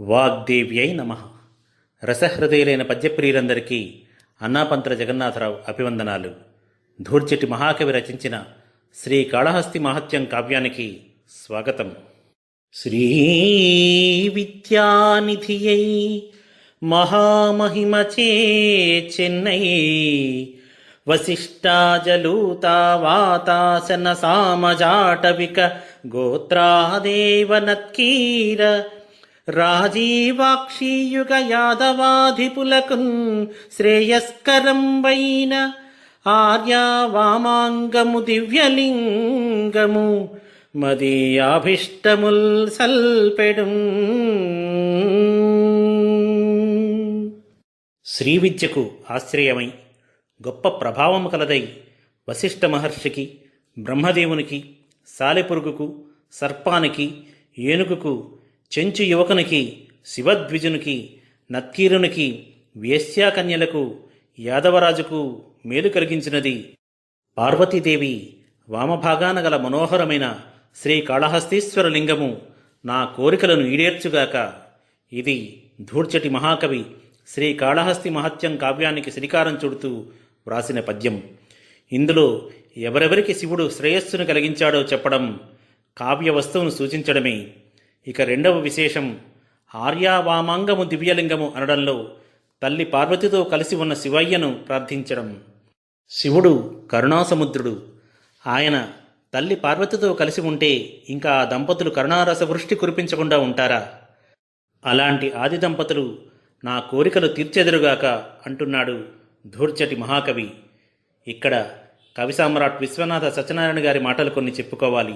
వాగ్దేవ్యై నమ. రసహృదయులైన పద్యప్రియులందరికీ అన్నాపంత్ర జగన్నాథరావు అభివందనాలు. ధూర్చటి మహాకవి రచించిన శ్రీ కాళహస్తి మహత్యం కావ్యానికి స్వాగతం. శ్రీ విద్యానిధియై మహామహిమచే చెన్నై వసిష్టాజలూతావాతాసన సామజాటవిక గోత్రాదేవ నత్కీర రాజీవాక్షీయుగ యాదవాధిపులకున్ శ్రేయస్కరం వైన ఆర్యా వామాంగము దివ్యలింగము మదీయాభిష్టముల్ సల్పెడు. శ్రీ విద్యకు ఆశ్రయమై గొప్ప ప్రభావము కలదై వశిష్ఠ మహర్షికి బ్రహ్మదేవునికి సాలెపురుగుకు సర్పానికి ఏనుగుకు చెంచు యువకునికి శివద్విజునికి నత్కీరునికి వేశ్యాకన్యలకు యాదవరాజుకు మేలు కలిగించినది. పార్వతీదేవి వామభాగాన గల మనోహరమైన శ్రీ లింగము నా కోరికలను ఈడేర్చుగాక. ఇది ధూర్చటి మహాకవి శ్రీ కాళహస్తి మహత్యం కావ్యానికి శ్రీకారం చుడుతూ వ్రాసిన పద్యం. ఇందులో ఎవరెవరికి శివుడు శ్రేయస్సును కలిగించాడో చెప్పడం కావ్య వస్తువును సూచించడమే. ఇక రెండవ విశేషం ఆర్యావామాంగము దివ్యలింగము అనడంలో తల్లి పార్వతితో కలిసి ఉన్న శివయ్యను ప్రార్థించడం. శివుడు కరుణాసముద్రుడు. ఆయన తల్లి పార్వతితో కలిసి ఉంటే ఇంకా ఆ దంపతులు కరుణారస వృష్టి కురిపించకుండా ఉంటారా? అలాంటి ఆది దంపతులు నా కోరికలు తీర్చెదరుగాక అంటున్నాడు ధూర్చటి మహాకవి. ఇక్కడ కవి సామ్రాట్ విశ్వనాథ సత్యనారాయణ గారి మాటలు కొన్ని చెప్పుకోవాలి.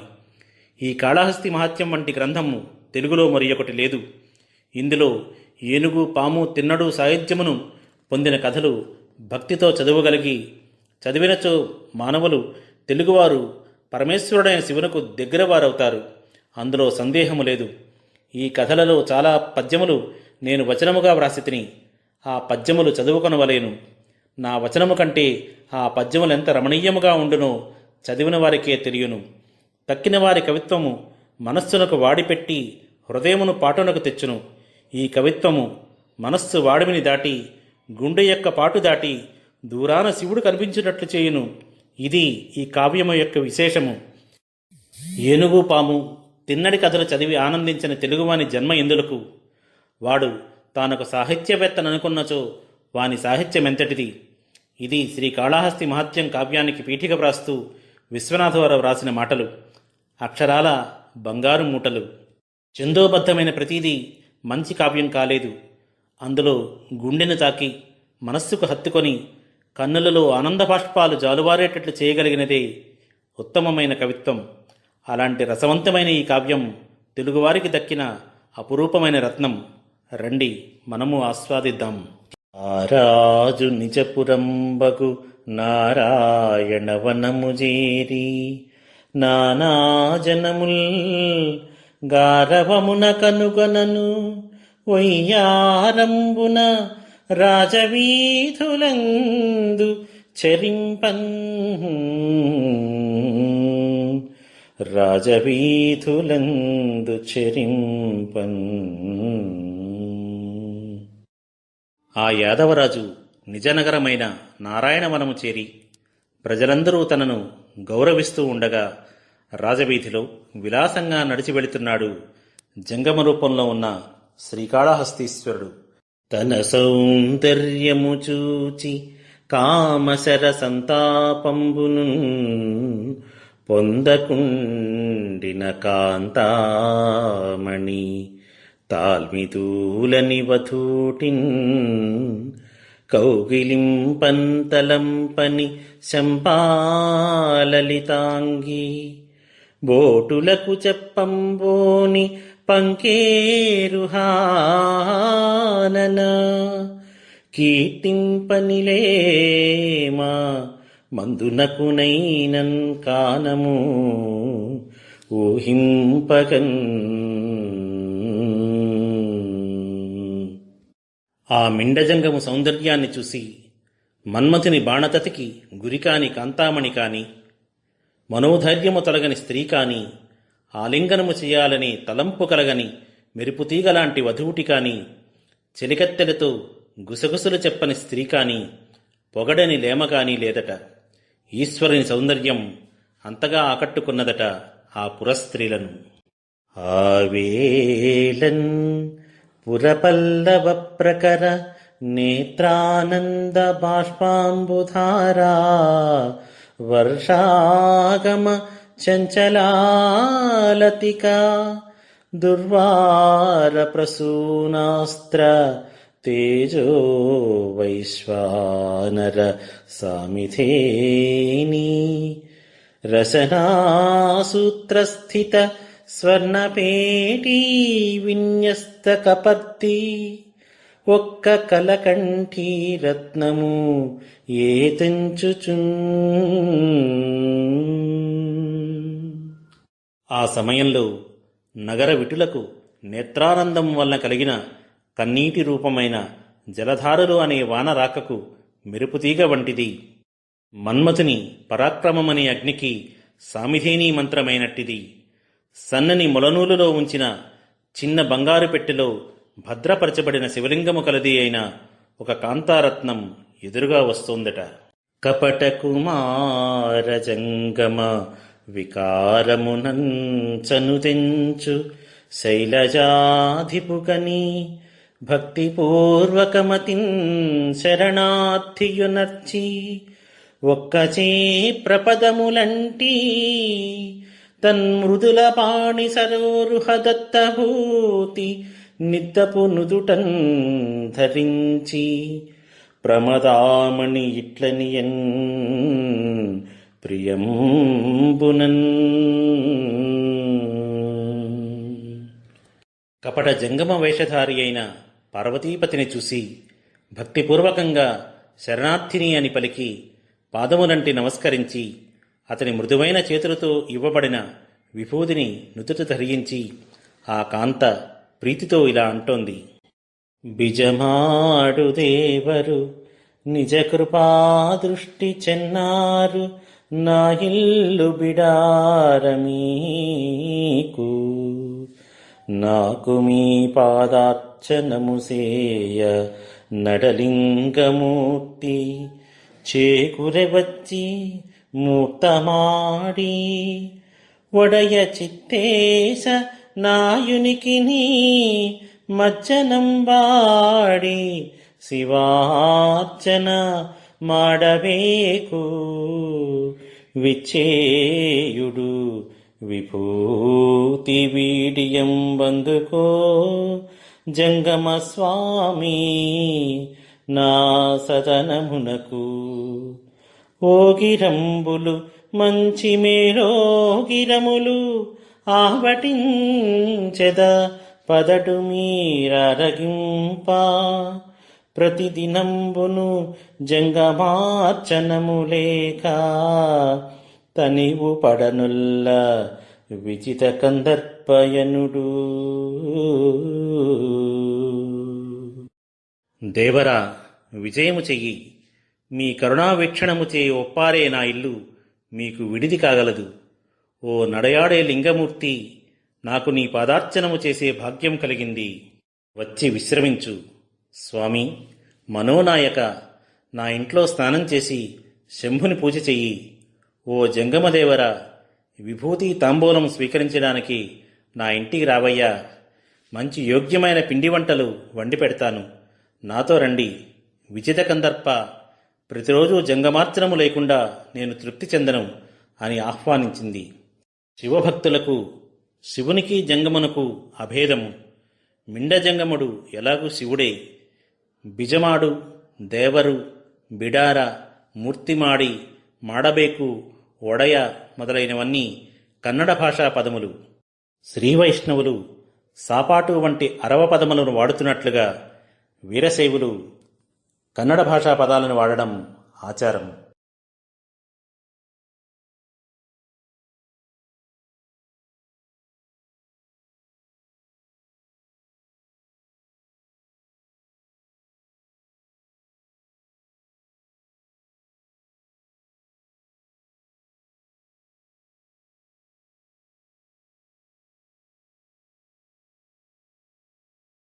ఈ కాళహస్తి మహత్యం వంటి గ్రంథము తెలుగులో మరి ఒకటి లేదు. ఇందులో ఏనుగు పాము తిన్నడు సాహిత్యమును పొందిన కథలు భక్తితో చదవగలిగి చదివినచో మానవులు తెలుగువారు పరమేశ్వరుడైన శివునకు దగ్గరవారవుతారు. అందులో సందేహము లేదు. ఈ కథలలో చాలా పద్యములు నేను వచనముగా వ్రాసితిని ఆ పద్యములు చదువుకొనవలేను. నా వచనము కంటే ఆ పద్యములు ఎంత రమణీయముగా ఉండునో చదివిన వారికే తెలియను. తక్కిన వారి కవిత్వము మనస్సునకు వాడిపెట్టి హృదయమును పాటునకు తెచ్చును. ఈ కవిత్వము మనస్సు వాడిమిని దాటి గుండె యొక్క పాటు దాటి దూరాన శివుడు కనిపించినట్లు చేయును. ఇది ఈ కావ్యము యొక్క విశేషము. ఏనుగు పాము తిన్నడి కథలు చదివి ఆనందించిన తెలుగువాని జన్మ ఎందులకు? వాడు తానొక సాహిత్యవేత్తననుకున్నచో వాని సాహిత్యం ఎంతటిది ఇది శ్రీ కాళహస్తి మహత్యం కావ్యానికి పీఠిక వ్రాస్తూ విశ్వనాథవర వ్రాసిన మాటలు. అక్షరాల బంగారు మూటలు. చందోబద్ధమైన ప్రతీదీ మంచి కావ్యం కాలేదు. అందులో గుండెను తాకి మనస్సుకు హత్తుకొని కన్నులలో ఆనంద బాష్పాలు జాలువారేటట్లు చేయగలిగినదే ఉత్తమమైన కవిత్వం. అలాంటి రసవంతమైన ఈ కావ్యం తెలుగువారికి దక్కిన అపురూపమైన రత్నం. రండి మనము ఆస్వాదిద్దాం. రాజు నిజపురంబగు నారాయణ వనము చేరి నానాజనముల్ గారవమున కనుగొనను వయ్యారంబున రాజవీధులందు చరింపన్. రాజవీధులందు చెరింపన్. ఆ యాదవరాజు నిజనగరమైన నారాయణవనము చేరి ప్రజలందరూ తనను గౌరవిస్తూ ఉండగా రాజవీధిలో విలాసంగా నడిచి వెళుతున్నాడు జంగమ రూపంలో ఉన్న శ్రీకాళహస్తీశ్వరుడు. తన సౌందర్యము చూచి కామశర సంతాపంబును పొందకుండిన కాంతామణి తాల్మిదూలని వధూటిన్ కౌగిలింపంతలంపని శంపాలలితాంగి. బోటులకు చెప్పంబోని పంకేరుహానన. కీర్తింపనిలేమా మందునకునైనన్ కానము. ఊహింపగన్ ఆ మిండజంగము సౌందర్యాన్ని చూసి మన్మథుని బాణతతికి గురికాని కాంతామణి కాని మనోధైర్యము తొలగని స్త్రీ కాని ఆలింగనము చేయాలని తలంపు కలగని మెరుపుతీగలాంటి వధువుటి కాని చెలికత్తెలతో గుసగుసలు చెప్పని స్త్రీ కాని పొగడని లేమ కాని లేదట. ఈశ్వరుని సౌందర్యం అంతగా ఆకట్టుకున్నదట ఆ పురస్త్రీలను. ఆవేలన్ पुरपल्लवप्रकर नेत्रानन्दबाष्पाम्बुधारा वर्षागम चञ्चलालतिका दुर्वारप्रसूनास्त्र तेजो वैश्वानर सामिथेनी रसनासूत्रस्थित స్వర్ణపేటీ విన్యస్త కపర్తి ఒక్క కలకంఠీ రత్నము ఏ ఆ సమయంలో నగర విటులకు నేత్రానందం వల్ల కలిగిన కన్నీటి రూపమైన జలధారలు అనే వాన రాకకు మెరుపుతీగ వంటిది. మన్మథుని పరాక్రమమనే అగ్నికి సామిధేనీ మంత్రమైనట్టిది. సన్నని మొలనూలులో ఉంచిన చిన్న బంగారు పెట్టెలో భద్రపరచబడిన శివలింగము కలది అయిన ఒక కాంతారత్నం ఎదురుగా వస్తోందట. కపట కుమార జంగమ వికారమునంచను తెంచు శైలజాధిపుకని భక్తిపూర్వకమతిన్ శరణార్థియునర్చి ఒక్కచే ప్రపదములంటి తన్మృదుల పాణి సరోరుహదత్తభూతి నిద్దపు నుదుటన్ ధరించి ప్రమదామణి ఇట్లనియన్ ప్రియంబునన్ కపట జంగమ వేషధారి అయిన పార్వతీపతిని చూసి భక్తిపూర్వకంగా శరణార్థిని అని పలికి పాదములంటి నమస్కరించి అతని మృదువైన చేతులతో ఇవ్వబడిన విభూదిని నుదుట ధరించి ఆ కాంత ప్రీతితో ఇలా అంటోంది. బిజమాడు దేవరు నిజ కృపాదృష్టి చెన్నారు నా ఇల్లు బిడారమీకు. నాకు మీ పాదార్చనము సేయ నడలింగమూర్తి చేకురెవచ్చి మూర్తమాడి వడయ చిత్తేశ నాయునికిని మజ్జనంబాడి శివార్చన మాడవేకు. విచ్చేయుడు విభూతి వీడియం బందుకో. జంగమ స్వామి నా సదనమునకు. ఓగిరంబులు మంచి మేరోగిరములు ఆవటించెద పదటు మీరగింప ప్రతిదినంబును జంగమార్చనము లేక తనివు పడనుల్ల విజిత కందర్పయనుడు దేవరా విజయము చెయ్యి. మీ కరుణావీక్షణముచే ఒప్పారే నా ఇల్లు మీకు విడిది కాగలదు. ఓ నడయాడే లింగమూర్తి నాకు నీ పాదార్చనము చేసే భాగ్యం కలిగింది. వచ్చి విశ్రమించు. స్వామి మనోనాయక నా ఇంట్లో స్నానం చేసి శంభుని పూజ చెయ్యి. ఓ జంగమదేవర విభూతి తాంబూలం స్వీకరించడానికి నా ఇంటికి రావయ్యా. మంచి యోగ్యమైన పిండి వంటలు వండి పెడతాను. నాతో రండి. విజిత కందర్ప ప్రతిరోజు జంగమార్చనము లేకుండా నేను తృప్తి చెందను అని ఆహ్వానించింది. శివభక్తులకు శివునికి జంగమునకు అభేదము. మిండజంగముడు ఎలాగూ శివుడే. బిజమాడు దేవరు బిడార మూర్తిమాడి మాడబేకు ఒడయ మొదలైనవన్నీ కన్నడ భాషా పదములు. శ్రీవైష్ణవులు సాపాటు వంటి అరవ పదములను వాడుతున్నట్లుగా వీరశైవులు కన్నడ భాషా పదాలను వాడడం ఆచారం.